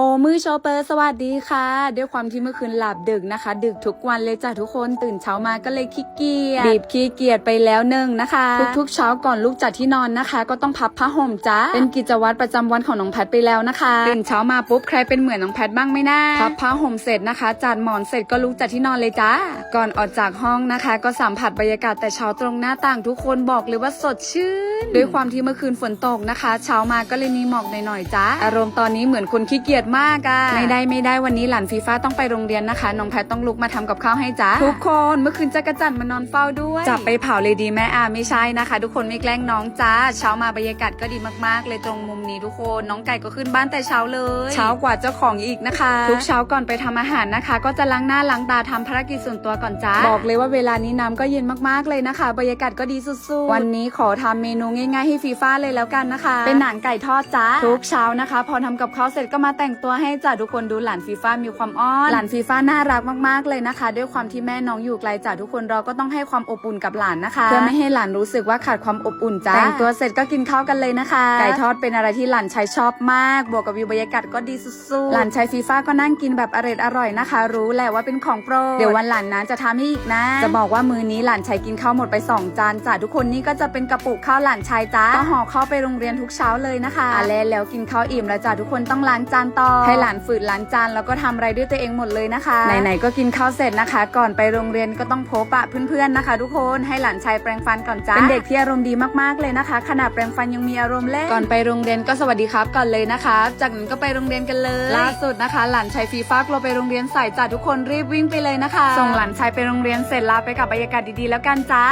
โอมือโชเปอร์สวัสดีค่ะ ด้วยความที่เมื่อคืนหลับดึกนะคะ ดึกทุกวันเลยจ้ะทุกคนตื่นเช้ามาก็เลยขี้เกียจบีบขี้เกียจไปแล้วหนึ่งนะคะ ทุกๆเช้าก่อนลุกจากที่นอนนะคะ ก็ต้องพับผ้าห่มจ้าเป็นกิจวัตรประจำวันของน้องแพทไปแล้วนะคะตื่นเช้ามาปุ๊บใครเป็นเหมือนน้องแพทบ้างไหมนะพับผ้าห่มเสร็จนะคะจัดหมอนเสร็จก็ลุกจากที่นอนเลยจ้าก่อนออกจากห้องนะคะ ก็สัมผัสบรรยากาศแต่เช้าตรงหน้าต่างทุกคนบอกเลยว่าสดชื่นด้วยความที่เมื่อคืนฝนตกนะคะ เช้ามาก็เลยมีหมอกหน่อยๆจ้าอารมณ์ตอนนี้เหมือนคนขี้เกียจมากอะไม่ได้ไม่ได้วันนี้หลานฟีฟ้าต้องไปโรงเรียนนะคะน้องแพทต้องลุกมาทำกับข้าวให้จ้าทุกคนเมื่อคืนจักรจันทร์มานอนเฝ้าด้วยจับไปเผาเลยดีแม่อาไม่ใช่นะคะ ทุกคนไม่แกล้งน้องจ้าเช้ามาบรรยากาศก็ดีมากๆ เลยตรงมุมนี้ทุกคนน้องไก่ก็ขึ้นบ้านแต่เช้าเลย เช้ากว่าเจ้าของอีกนะคะ ทุกเช้าก่อนไปทำอาหารนะคะ ก็จะล้างหน้าล้างตาทำภารกิจส่วนตัวก่อนจ้าบอกเลยว่าเวลานี้น้ำก็เย็นมากๆเลยนะคะ บรรยากาศก็ดีสุดๆวันนี้ขอทำเมนูง่ายๆให้ฟีฟ้าเลยแล้วกันนะคะ เป็นหนังไก่ทอดจ้าทุกเช้านะคะ พอทำกับข้าวเสร็จก็มาแต่งตัวให้จ้าทุกคนดูหลานฟีฟ้ามีความอ้อนหลานฟีฟ้าน่ารักมากๆเลยนะคะ ด้วยความที่แม่น้องอยู่ไกลจ้าทุกคนเราก็ต้องให้ความอบอุ่นกับหลานนะคะเพื่อไม่ให้หลานรู้สึกว่าขาดความอบอุ่นจ้าแต่งตัวเสร็จก็กินข้าวกันเลยนะคะไก่ทอดเป็นอะไรที่หลานชายชอบมาก บวกกับวิวบรรยากาศก็ดีสุดๆหลานชายฟีฟ้าก็นั่งกินแบบอร่อยอร่อยๆนะคะ รู้แหละว่าเป็นของโปรดเดี๋ยววันหลานนั้นจะทำให้อีกนะ จะบอกว่ามือนี้หลานชายกินข้าวหมดไปสองจานจ้าทุกคนนี่ก็จะเป็นกระปุกข้าวหลานชายจ้าก็ห่อข้าวไปโรงเรียนทุกเช้าเลยนะคะอะแล้วแล้วกินข้าวอิ่มแล้วจ้าทุกคนต้องล้างจานต่อ ให้หลานฝืนล้างจานแล้วก็ทำอะไรด้วยตัวเองหมดเลยนะคะ ไหนๆก็กินข้าวเสร็จนะคะ ก่อนไปโรงเรียนก็ต้องพบปะเพื่อนๆนะคะ ทุกคนให้หลานชายแปรงฟันก่อนจ้าเป็นเด็กที่อารมณ์ดีมากๆเลยนะคะ ขนาดแปรงฟันยังมีอารมณ์เล่นก่อนไปโรงเรียนก็สวัสดีครับก่อนเลยนะคะ จากนั้นก็ไปโรงเรียนกันเลยล่าสุดนะคะ หลานชายฟีฟ้ากลัวไปโรงเรียนใส่จ้าทุกคนรีบวิ่งไปเลยนะคะ ส่งหลานชายไปโรงเรียนเสร็จลาไปกับบรรยากาศดีๆแล้วกันจ้า